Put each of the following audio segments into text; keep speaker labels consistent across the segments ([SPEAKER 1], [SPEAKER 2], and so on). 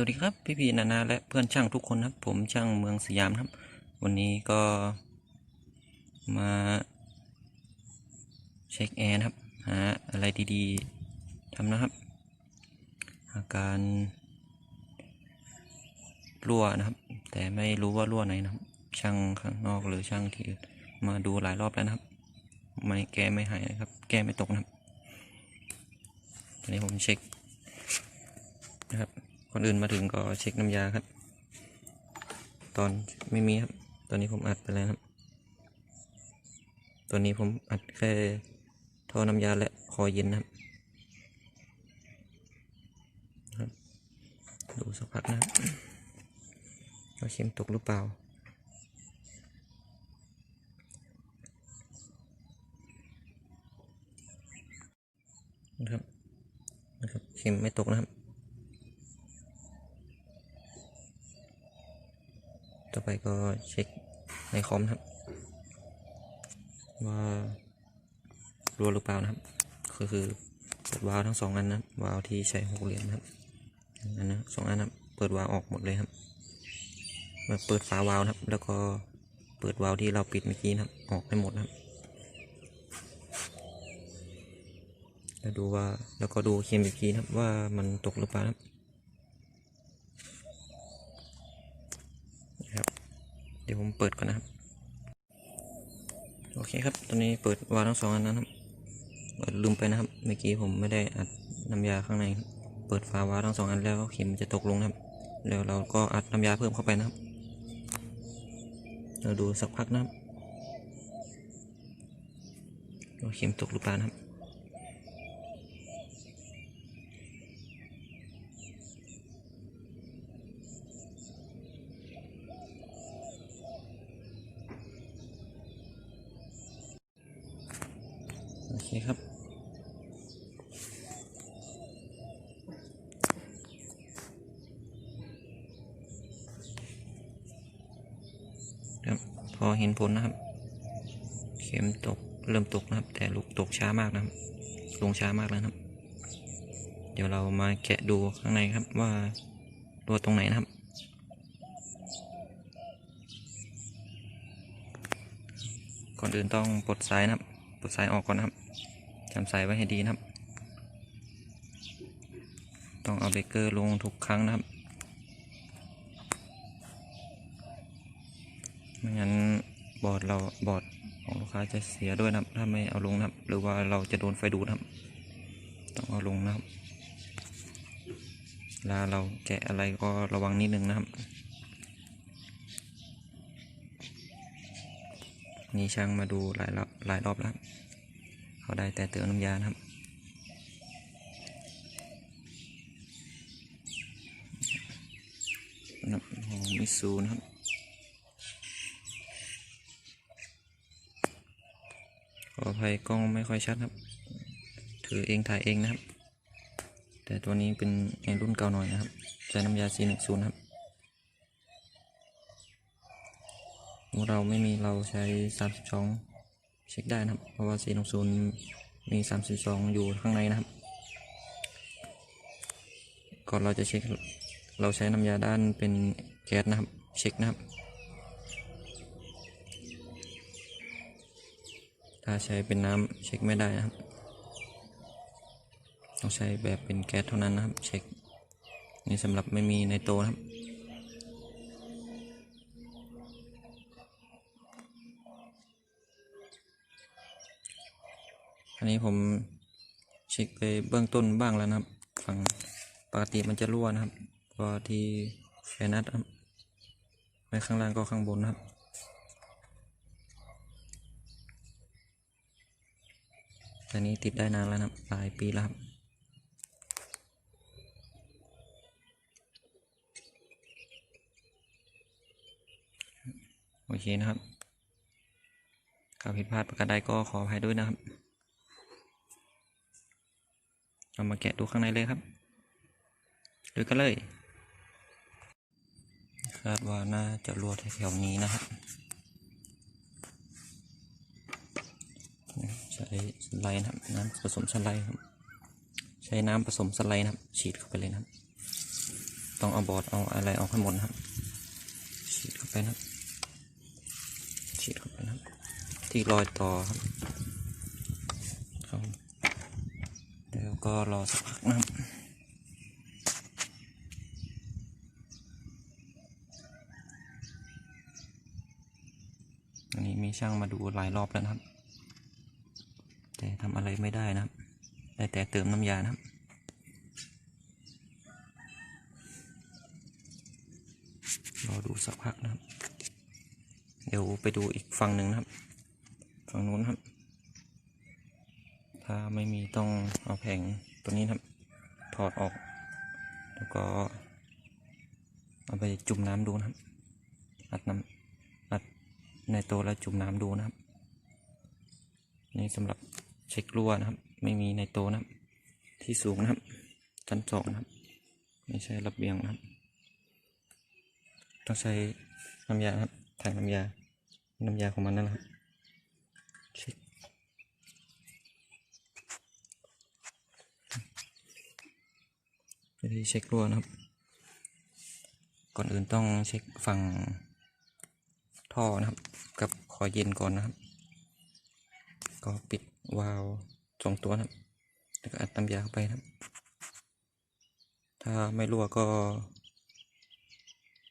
[SPEAKER 1] วัสดีครับพี่พีนานาและเพื่อนช่างทุกคนครับ ผมช่างเมืองสยามครับ วันนี้ก็มาเช็คแอร์นะครับ หาอะไรดีๆทำนะครับ อาการรั่วนะครับ แต่ไม่รู้ว่ารั่วไหนนะครับ ช่างข้างนอกหรือช่างที่มาดูหลายรอบแล้วนะครับ ไม่แก้ไม่หายนะครับ แก้ไม่ตกนะครับตอนนี้ผมเช็คนะครับ คนอื่นมาถึงก็เช็คน้ำยาครับ ตอนไม่มีครับ ตอนนี้ผมอัดไปแล้วครับตัวนี้ผมอัดแค่ท่อน้ำยาและคอเย็นนะครับดูสักพักนะครับว่าเข็มตกหรือเปล่า นะครับ นะครับ เข็มไม่ตกนะครับ ต่อไปก็เช็คในคอมนะครับ ว่ารั่วหรือเปล่านะครับ ก็คือเปิดวาล์วทั้งสองอันนะวาล์วที่ใช้หกเหลี่ยมนะครับอันนะสองอันนะเปิดวาล์วออกหมดเลยครับมาเปิดฝาวาล์วนะครับ แล้วก็เปิดวาล์วที่เราปิดเมื่อกี้นะครับ ออกให้หมดนะครับแล้วดูว่าแล้วก็ดูเข็มอีกทีนะครับว่ามันตกหรือเปล่านะครับนะครับ เดี๋ ยวผมเปิดก่อนนะครับ โอเคครับ ตอนนี้เปิดวาล์วทั้งสองอันนะครับ เปิดลืมไปนะครับ เมื่อกี้ผมไม่ได้อัดน้ำยาข้างใน เปิดฝาวาล์วทั้งสองอันแล้วเข็มจะตกลงนะครับ แล้วเราก็อัดน้ำยาเพิ่มเข้าไปนะครับ เราดูสักพักนะครับว่าเข็มตกหรือเปล่านะครับ โอเคครับ ครับ พอเห็นผลนะครับ เข็มตกเริ่มตกนะครับ แต่ลูกตกช้ามากนะครับ ลงช้ามากแล้วครับ เดี๋ยวเรามาแกะดูข้างในครับว่ารั่วตรงไหนนะครับก่อนอื่นต้องปลดสายนะครับ ปลดสายออกก่อนนะครับ จำสายไว้ให้ดีนะครับ ต้องเอาเบเกอร์ลงทุกครั้งนะครับ ไม่งั้นบอร์ดเราบอร์ดของลูกค้าจะเสียด้วยนะครับ ถ้าไม่เอาลงนะครับ หรือว่าเราจะโดนไฟดูดนะครับ ต้องเอาลงนะครับเวลาเราแกะอะไรก็ระวังนิดนึงนะครับนี่ช่างมาดูหลายรอบหลายรอบแล้ว ครับเขาได้แต่เติมน้ำยานะครับนับขอมิตซูนะครับขออภัยกล้องไม่ค่อยชัดครับ ถือเองถ่ายเองนะครับ แต่ตัวนี้เป็นในรุ่นเก่าหน่อยนะครับ ใช้น้ำยา410นะครับเราไม่มีเราใช้ 32 เช็คได้นะครับ เพราะว่า 460 มี32อยู่ข้างในนะครับ ก่อนเราจะเช็ค เราใช้น้ำยาด้านเป็นแก๊สนะครับ เช็คนะครับ ถ้าใช้เป็นน้ำเช็คไม่ได้นะครับ ต้องใช้แบบเป็นแก๊สเท่านั้นนะครับ เช็ค นี่สำหรับไม่มีในโตนะครับ อันนี้ผมเช็คไปเบื้องต้นบ้างแล้วนะครับ ฝั่งปกติมันจะรั่วนะครับก็ที่แฟนัทครับไม่ข้างล่างก็ข้างบนนะครับแต่นี้ติดได้นานแล้วนะครับหลายปีแล้วครับ โอเคนะครับข่าวผิดพลาดประการใดก็ขออภัยด้วยนะครับ เรามาแกะดูข้างในเลยครับดูกันเลยคาดว่าน่าจะรั่วแถวๆนี้นะครับ ใช้สไลด์นะครับน้ำผสมสไลด์ครับ ใช้น้ำผสมสไลด์นะครับ ฉีดเข้าไปเลยนะครับ ต้องเอาบอร์ดเอาอะไรออกให้หมดนะครับ ฉีดเข้าไปนะครับ ฉีดเข้าไปนะครับ ที่รอยต่อครับแล้ว ก็รอสักพักนะครับอันนี้มีช่างมาดูหลายรอบแล้วนะครับ แต่ทำอะไรไม่ได้นะครับ ได้แต่เติมน้ำยานะครับรอดูสักพักนะครับ เดี๋ยวไปดูอีกฝั่งหนึ่งนะครับ ฝั่งนู้นครับ ถ้าไม่มีต้องเอาแผงตัวนี้ครับถอดออก แล้วก็เอาไปจุ่มน้ำดูนะครับ อัดน้ำอัดในโตะแล้วจุ่มน้ำดูนะครับ นี่สำหรับเช็ครั่วนะครับ ไม่มีในโตะนะครับ ที่สูงนะครับชั้นสองนะครับ ไม่ใช่ระเบียงนะครับ ต้องใช้น้ำยาครับถังน้ำยา น้ำยาของมันนั่นแหละครับเช็ค วิธีเช็ครั่วนะครับ ก่อนอื่นต้องเช็คฝั่งท่อนะครับ กับคอยเย็นก่อนนะครับ ก็ปิดวาล์วสองตัวนะครับแล้วก็อัดน้ำยาเข้าไปนะครับ ถ้าไม่รั่วก็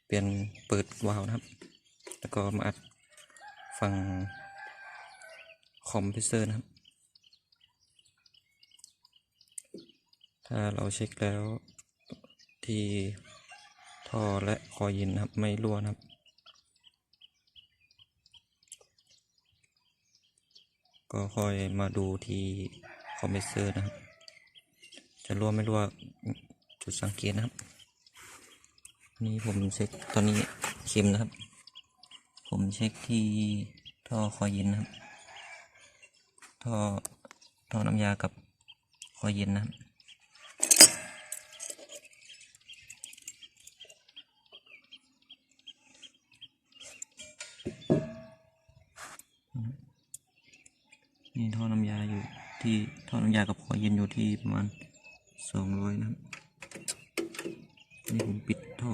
[SPEAKER 1] เปลี่ยนเปิดวาล์วนะครับ แล้วก็มาอัดฝั่งคอมเพรสเซอร์นะครับ ถ้าเราเช็คแล้ว ที่ท่อและคอยเย็นครับ ไม่รั่วนะครับ ก็คอยมาดูที่คอมเพรสเซอร์นะครับ จะรั่วไม่รั่วจุดสังเกตนะครับ นี่ผมเช็คตอนนี้เข็มนะครับ ผมเช็คที่ท่อคอยเย็นนะครับ ท่อท่อน้ำยากับคอยเย็นนะครับ ที่ท่อน้ำยากับคอยเย็นอยู่ที่ประมาณสองร้อยนะครับนี่ผมปิดท่อ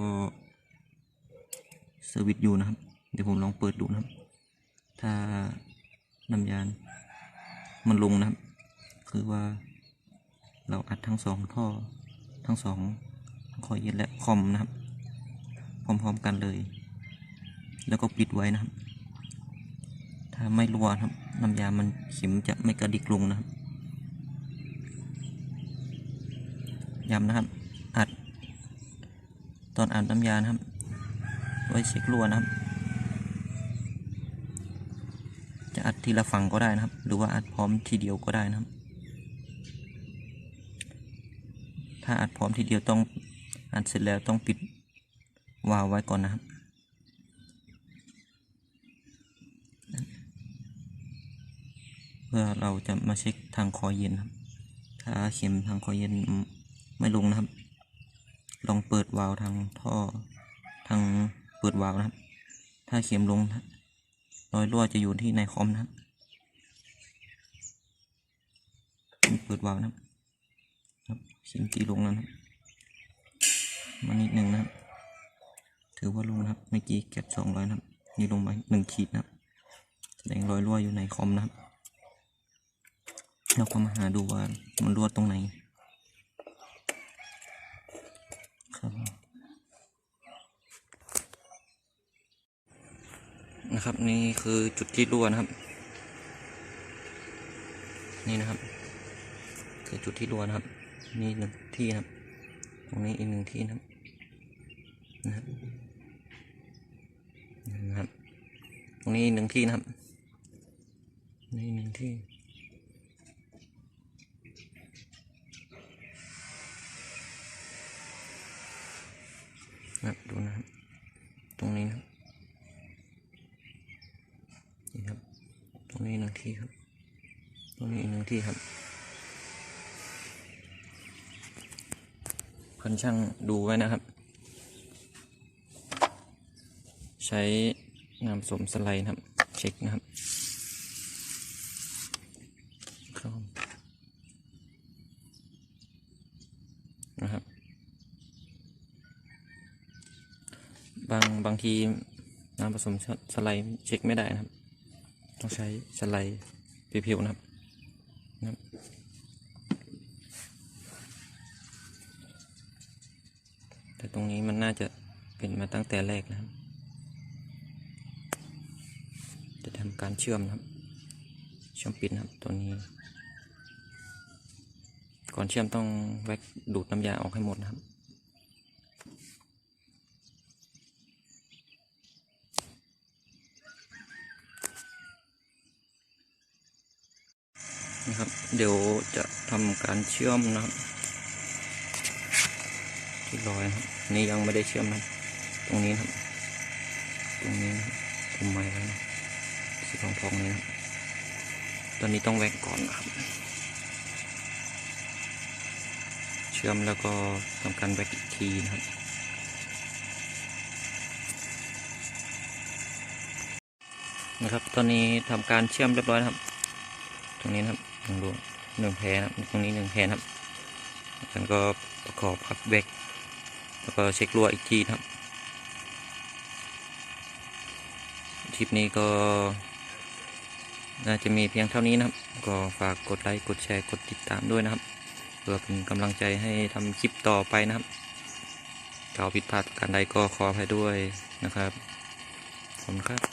[SPEAKER 1] เซอร์วิสอยู่นะครับ เดี๋ยวผมลองเปิดดูนะครับ ถ้าน้ำยามันลงนะครับ คือว่าเราอัดทั้งสองท่อทั้งสองคอยเย็นและคอมนะครับ พร้อมๆกันเลย แล้วก็ปิดไว้นะครับ ถ้าไม่รั่วครับน้ำยามันเข็มจะไม่กระดิกลงนะครับ ย้ำนะครับ อัด ตอนอัดน้ำยานะครับ ไว้เช็ครั่วนะครับ จะอัดทีละฝั่งก็ได้นะครับ หรือว่าอัดพร้อมทีเดียวก็ได้นะครับ ถ้าอัดพร้อมทีเดียวต้องอัดเสร็จแล้วต้องปิดวาล์วไว้ก่อนนะครับเพื่อเราจะมาเช็คทางคอยเย็นครับ ถ้าเข็มทางคอยเย็น ไม่ลงนะครับ ลองเปิดวาล์วทางท่อทางเปิดวาล์วนะครับ ถ้าเข็มลงรอยรั่วจะอยู่ที่ในคอมนะครับเปิดวาล์วนะครับครับเข็มตีลงแล้วนะครับมานิดหนึ่งนะครับ ถือว่าลงนะครับ เมื่อกี้เก็บสองร้อยนะครับ นี่ลงไปหนึ่งขีดนะครับ แสดงรอยรั่วอยู่ในคอมนะครับ เราก็มาหาดูว่ามันรั่วตรงไหน ครับ นะครับ นี่คือจุดที่รั่วนะครับ นี่นะครับ คือจุดที่รั่วนะครับ นี่หนึ่งที่นะครับ ตรงนี้อีกหนึ่งที่นะครับนะครับนะครับ ตรงนี้หนึ่งที่นะครับ นี่หนึ่งที่นะครับดูนะครับ ตรงนี้นะครับนี่ครับ ตร งที่ครับ ตรงนี้อีกหนึ่งที่ครับ คนช่างดูไว้นะครับ ใช้น้ำสมสไลด์นะครับ เช็คนะครับครับนะครับบางบางทีน้ำผสมสไลด์เช็คไม่ได้นะครับ ต้องใช้สไลด์เพียวๆนะครับนะครับแต่ตรงนี้มันน่าจะเป็นมาตั้งแต่แรกนะครับ จะทำการเชื่อมนะครับ เชื่อมปิดนะครับตัวนี้ ก่อนเชื่อมต้องแวกดูดน้ำยาออกให้หมดนะครับ นะครับ เดี๋ยวจะทำการเชื่อมนะครับที่รอยครับนี่ยังไม่ได้เชื่อมนะตรงนี้นะครับ ตรงนี้นะครับคุมไม้ไว้นะสีทองทองๆนี้นะตอนนี้ต้องแวกก่อนนะครับ เชื่อมแล้วก็ทำการแวกอีกทีนะครับนะครับ ตอนนี้ทำการเชื่อมเรียบร้อยนะครับ ตรงนี้นะครับ ลองดูหนึ่งแพนะครับตรงนี้หนึ่งแพนะครับแล้วกันก็ประกอบครับแวกแล้วก็เช็ครัวอีกทีนะครับคลิปนี้ก็น่าจะมีเพียงเท่านี้นะครับ ก็ฝากกดไลค์กดแชร์กดติดตามด้วยนะครับเพื่อเป็นกำลังใจให้ทำคลิปต่อไปนะครับเก่าผิดพลาดการใดก็ขออภัยด้วยนะครับ ขอบคุณครับ